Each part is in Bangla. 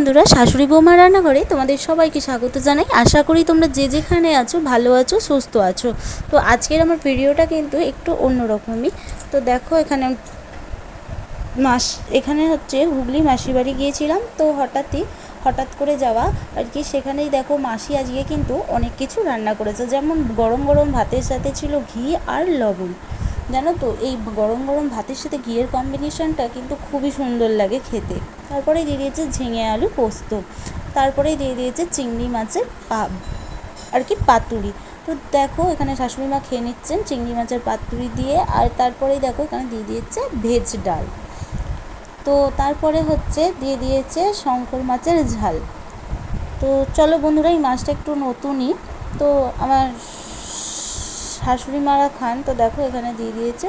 বন্ধুরা, শাশুড়ি বৌমা রান্নাঘরে তোমাদের সবাইকে স্বাগত জানাই। আশা করি তোমরা যে যেখানে আছো, ভালো আছো, সুস্থ আছো। তো আজকের আমার ভিডিওটা কিন্তু একটু অন্যরকমই। তো দেখো, এখানে মাস, এখানে হচ্ছে হুগলি মাসির বাড়ি গিয়েছিলাম। তো হঠাৎই, হঠাৎ করে যাওয়া আর কি, সেখানেই দেখো মাসি আজকে কিন্তু অনেক কিছু রান্না করেছে। যেমন গরম গরম ভাতের সাথে ছিল ঘি আর লবণ। জানো তো, এই গরম গরম ভাতের সাথে ঘিয়ের কম্বিনেশনটা কিন্তু খুবই সুন্দর লাগে খেতে। তারপরে দিয়ে দিয়েছে ঝিঙে আলু পোস্ত। তারপরেই দিয়ে দিয়েছে চিংড়ি মাছের পা আর কি পাতুরি। তো দেখো, এখানে শাশুড়ি মা খেয়ে নিচ্ছেন চিংড়ি মাছের পাতুরি দিয়ে আর তারপরেই দেখো, এখানে দিয়ে দিয়েছে ভেজ ডাল। তো তারপরে হচ্ছে দিয়ে দিয়েছে শঙ্কর মাছের ঝাল। তো চলো বন্ধুরা, এই মাছটা একটু নতুনই। তো আমার শাশুড়ি মারা খান, তো দেখো এখানে দিয়ে দিয়েছে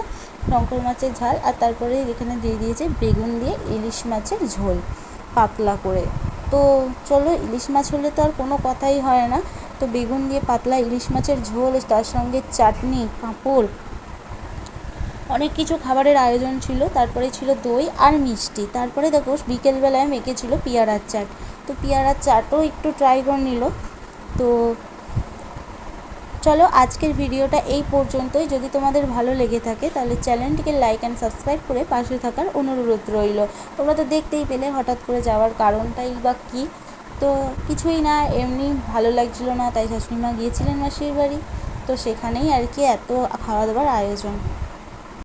শঙ্কর মাছের ঝাল, আর তারপরে এখানে দিয়ে দিয়েছে বেগুন দিয়ে ইলিশ মাছের ঝোল পাতলা করে। তো চলো, ইলিশ মাছ হলে তো আর কোনো কথাই হয় না। তো বেগুন দিয়ে পাতলা ইলিশ মাছের ঝোল, তার সঙ্গে চাটনি, পাঁপড়, অনেক কিছু খাবারের আয়োজন ছিল। তারপরে ছিল দই আর মিষ্টি। তারপরে দেখো, বিকেলবেলায় মেখেছিল পেয়ারার চাট। তো পেয়ারার চাটও একটু ট্রাই করে নিল। তো চলো আজকের ভিডিওটা এই পর্যন্তই। যদি তোমাদের ভালো লেগে থাকে, তাহলে চ্যানেলটিকে লাইক অ্যান্ড সাবস্ক্রাইব করে পাশে থাকার অনুরোধ রইল। তোমরা তো দেখতেই পেলে হঠাৎ করে যাওয়ার কারণটাই বা কী। তো কিছুই না, এমনি ভালো লাগছিল না, তাই শাশুড়িমা গিয়েছিলেন মাসির বাড়ি। তো সেখানেই আর কি এত খাওয়া দাওয়ার আয়োজন।